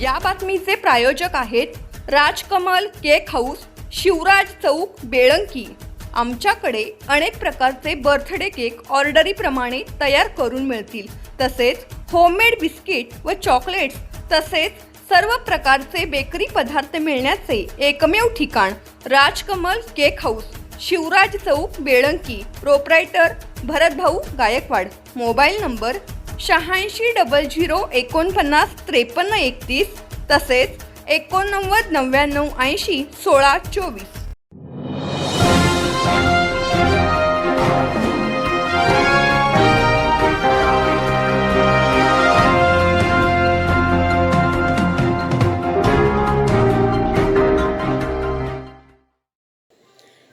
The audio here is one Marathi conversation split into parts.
या बातमीचे प्रायोजक आहेत राजकमल केक हाऊस शिवराज चौक बेळंकी. आमच्याकडे अनेक प्रकारचे बर्थडे केक ऑर्डरीप्रमाणे तयार करून मिळतील. तसेच होममेड बिस्किट व चॉकलेट्स तसेच सर्व प्रकारचे बेकरी पदार्थ मिळण्याचे एकमेव ठिकाण Rajkamal cake house Shivraj Chowk Belanki. Proprietor Bharatbhau Gaikwad. Mobile number शहाऐंशी डबल झिरो एकोणपन्नास त्रेपन्न एकतीस तसेच एकोणनव्वद नव्याण्णव ऐंशी सोळा चोवीस.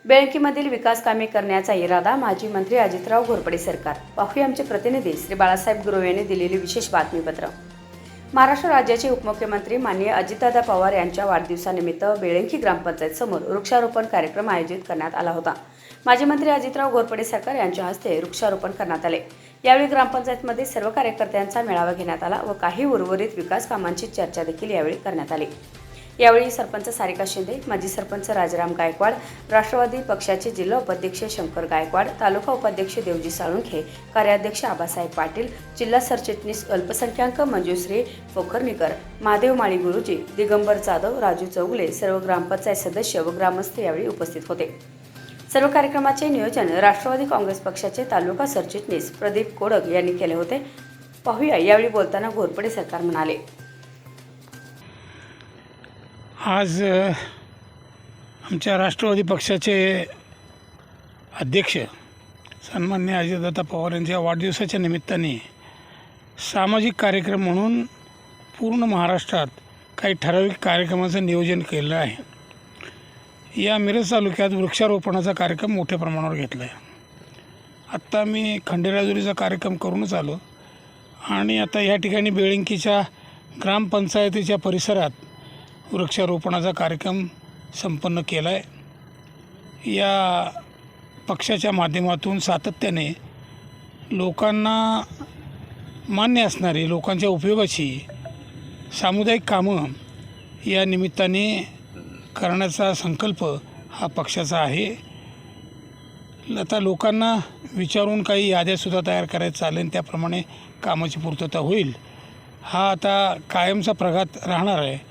बेळकीमधील विकास कामे करण्याचा इरादा माजी मंत्री अजितराव घोरपडे सरकार. पाहूया आमचे प्रतिनिधी श्री बाळासाहेब गुरव यांनी दिलेले विशेष बातमीपत्र. महाराष्ट्र राज्याचे उपमुख्यमंत्री माननीय अजितदादा पवार यांच्या वाढदिवसानिमित्त बेळंकी ग्रामपंचायत समोर वृक्षारोपण कार्यक्रम आयोजित करण्यात आला होता. माजी मंत्री अजितराव घोरपडे सरकार यांच्या हस्ते वृक्षारोपण करण्यात आले. यावेळी ग्रामपंचायतमध्ये सर्व कार्यकर्त्यांचा मेळावा घेण्यात आला व काही उर्वरित विकास कामांची चर्चा देखील यावेळी करण्यात आली. यावेळी सरपंच सारिका शिंदे माजी सरपंच राजाराम गायकवाड राष्ट्रवादी पक्षाचे जिल्हा उपाध्यक्ष शंकर गायकवाड तालुका उपाध्यक्ष देवजी साळुंखे कार्याध्यक्ष आबासाहेब पाटील जिल्हा सरचिटणीस अल्पसंख्याक मंजुश्री पोखर्णीकर महादेव माळी गुरुजी दिगंबर जाधव राजू चौगले सर्व ग्रामपंचायत सदस्य व ग्रामस्थ यावेळी उपस्थित होते. सर्व कार्यक्रमाचे नियोजन राष्ट्रवादी काँग्रेस पक्षाचे तालुका सरचिटणीस प्रदीप कोडक यांनी केले होते. पाहूया यावेळी बोलताना घोरपडे सरकार म्हणाले. आज आमच्या राष्ट्रवादी पक्षाचे अध्यक्ष सन्मान्य अजितदादा पवार यांच्या वाढदिवसाच्या निमित्ताने सामाजिक कार्यक्रम म्हणून पूर्ण महाराष्ट्रात काही ठराविक कार्यक्रमाचं नियोजन केलं आहे. या मिरज तालुक्यात वृक्षारोपणाचा कार्यक्रम मोठ्या प्रमाणावर घेतला आहे. आत्ता मी खंडेराजुरीचा कार्यक्रम करूनच आलो आणि आता या ठिकाणी बेळंकीच्या ग्रामपंचायतीच्या परिसरात वृक्षारोपणाचा कार्यक्रम संपन्न केला आहे या पक्षाच्या माध्यमातून सातत्याने लोकांना मान्य असणारी लोकांच्या उपयोगाची सामुदायिक कामं या निमित्ताने करण्याचा संकल्प हा पक्षाचा आहे. आता लोकांना विचारून काही याद्यासुद्धा तयार करायचं चालेल त्याप्रमाणे कामाची पूर्तता होईल. हा आता कायमचा प्रघात राहणार आहे.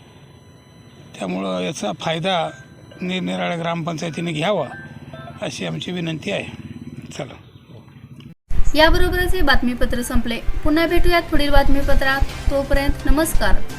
त्यामुळं याचा फायदा निरनिराळ्या ग्रामपंचायतीने घ्यावा अशी आमची विनंती आहे. चला. याबरोबरच हे बातमीपत्र संपले. पुन्हा भेटूयात पुढील बातमीपत्रात. तोपर्यंत नमस्कार.